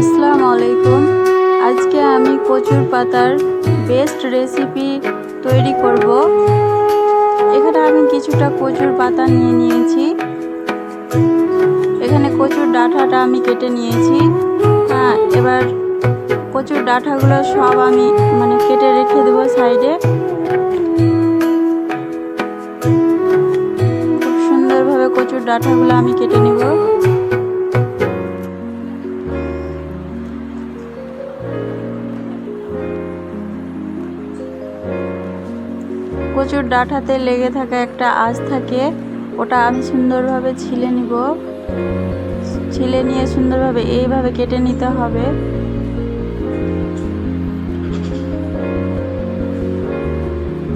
আসসালামু আলাইকুম। আজকে আমি কচুর পাতার বেস্ট রেসিপি তৈরি করব। এখানে আমি কিছুটা কচুর পাতা নিয়ে নিয়েছি। এখানে কচুর ডাঁটাটা আমি কেটে নিয়েছি। হ্যাঁ এবার কচুর ডাঁটাগুলো সব আমি মানে কেটে রেখে দেবো সাইডে। খুব সুন্দরভাবে কচুর ডাঁটাগুলো আমি কেটে নেব। কচুর ডাঁটাতে লেগে থাকা একটা আঁশ থাকে, ওটা আমি সুন্দরভাবে ছিলে নিব। ছিলে নিয়ে সুন্দরভাবে এইভাবে কেটে নিতে হবে।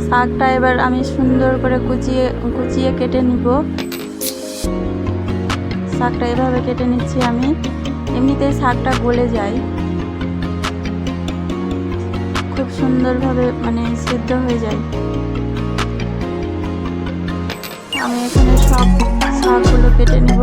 শাকটা এবার আমি সুন্দর করে কুচিয়ে কুচিয়ে কেটে নিব। শাকটা এভাবে কেটে নিচ্ছি আমি, এমনিতেই শাকটা গলে যায়। খুব সুন্দরভাবে মানে সিদ্ধ হয়ে যায়। আমি এখানে সব শাকগুলো কেটে নেব।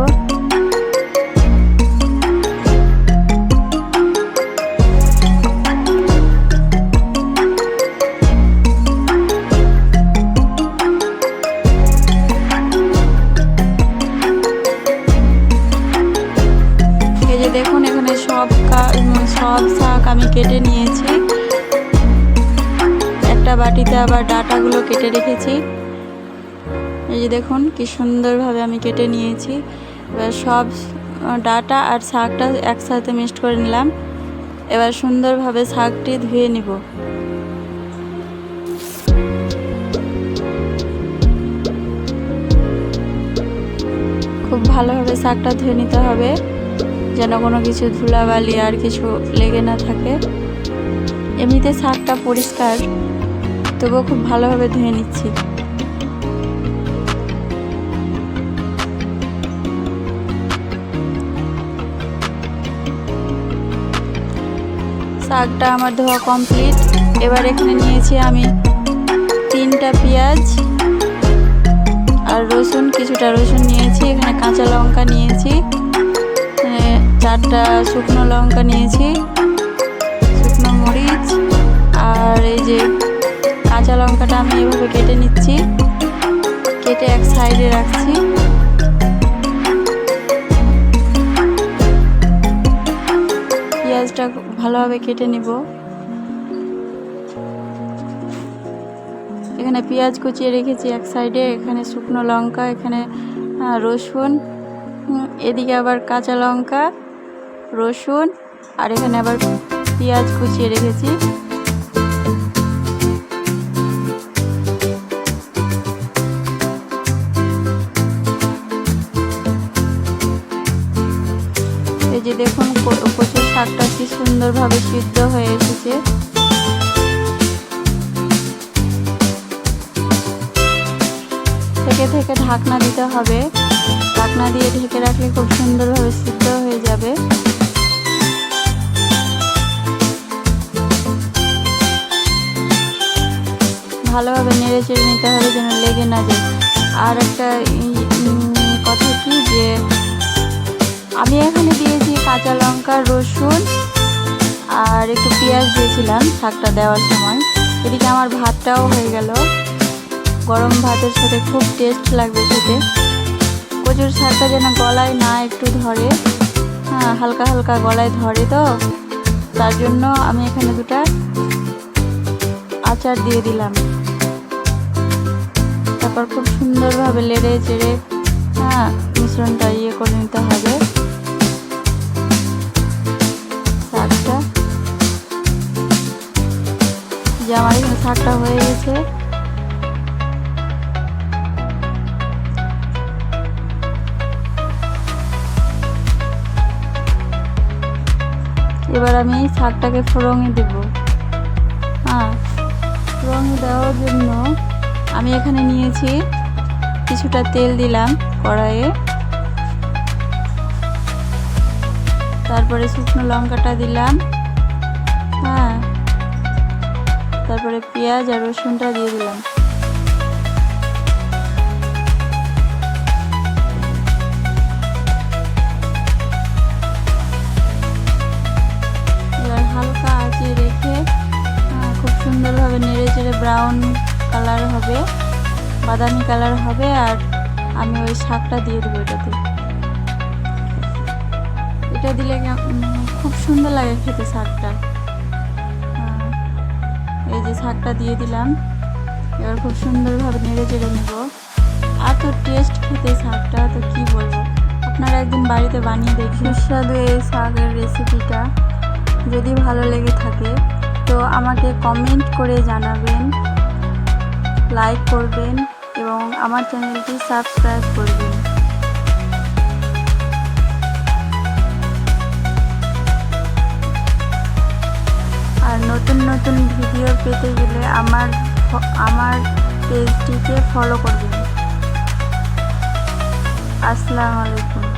দেখুন, এখানে সব সব শাক আমি কেটে নিয়েছি। একটা বাটিতে আবার ডাটাগুলো কেটে রেখেছি। এই যে দেখুন, কি সুন্দরভাবে আমি কেটে নিয়েছি। এবার সব ডাটা আর শাকটা একসাথে মিক্সড করে নিলাম। এবার সুন্দরভাবে শাকটি ধুয়ে নিব। খুব ভালোভাবে শাকটা ধুয়ে নিতে হবে, যেন কোনো কিছু ধুলাবালি আর কিছু লেগে না থাকে। এমনিতে শাকটা পরিষ্কার, তবুও খুব ভালোভাবে ধুয়ে নিচ্ছি। শাকটা আমার ধোয়া কমপ্লিট এবার এখানে নিয়েছি আমি তিনটা পেঁয়াজ আর রসুন, কিছুটা রসুন নিয়েছি, এখানে কাঁচা লঙ্কা নিয়েছি চারটা শুকনো লঙ্কা নিয়েছি, শুকনো মরিচ, আর এই যে কাঁচা লঙ্কাটা আমি এভাবে কেটে নিচ্ছি, কেটে এক সাইডে রাখছি। ভালোভাবে কেটে নিব। এখানে পেঁয়াজ কুচিয়ে রেখেছি এক সাইডে এখানে শুকনো লঙ্কা, এখানে রসুন এদিকে আবার কাঁচা লঙ্কা, রসুন, আর এখানে আবার পেঁয়াজ কুচিয়ে রেখেছি। এই যে দেখুন কচুর শাকটা কি সুন্দরভাবে সিদ্ধ হয়ে এসেছে। থেকে থেকে ঢাকনা দিতে হবে। ঢাকনা দিয়ে ঢেকে রাখলে খুব সুন্দরভাবে সিদ্ধ হয়ে যাবে। ভালোভাবে নেড়ে চেড়ে নিতে হবে যেন লেগে না যায়। আর একটা কথা কি যে আমি এখানে দিয়েছি কাঁচা লঙ্কা, রসুন আর একটু পেঁয়াজ দিয়েছিলাম শাকটা দেওয়ার সময়। এদিকে আমার ভাতটাও হয়ে গেল। গরম ভাতের সাথে খুব টেস্ট লাগবে খেতে। কচুর শাকটা যেন গলায় না একটু ধরে। হ্যাঁ হালকা হালকা গলায় ধরে তো। তার জন্য আমি এখানে দুটা আচার দিয়ে দিলাম। তারপর খুব সুন্দরভাবে লেড়ে চেড়ে হ্যাঁ মিশ্রণটা ইয়ে করে নিতে হবে। শাকটা হয়ে গেছে। এবার আমি শাকটাকে ফোড়ঙে দেব। হ্যাঁ ফোড়ঙে দেওয়ার জন্য আমি এখানে নিয়েছি কিছুটা তেল দিলাম কড়াইয়ে। তারপরে শুকনো লঙ্কাটা দিলাম। হ্যাঁ তারপরে পেঁয়াজ আর রসুনটা দিয়ে দিলাম। হালকা আঁচে রেখে খুব সুন্দরভাবে নেড়ে চেড়ে ব্রাউন কালার হবে, বাদামি কালার হবে আর আমি ওই শাকটা দিয়ে দেবো এটাতে। এটা দিলে খুব সুন্দর লাগে খেতে শাকটা। এই যে শাকটা দিয়ে দিলাম। এবার খুব সুন্দরভাবে নেড়ে চেড়ে নেব। এত টেস্ট খেতে শাকটা তো কি বলব? আপনারা একদিন বাড়িতে বানিয়ে দেখুন সুস্বাদু এই শাকের রেসিপিটা যদি ভালো লেগে থাকে, তো আমাকে কমেন্ট করে জানাবেন লাইক করবেন এবং আমার চ্যানেলটি সাবস্ক্রাইব করবেন নতুন ভিডিও পেতে গেলে আমার আমার পেজটিকে ফলো করবেন। আসসালামু আলাইকুম।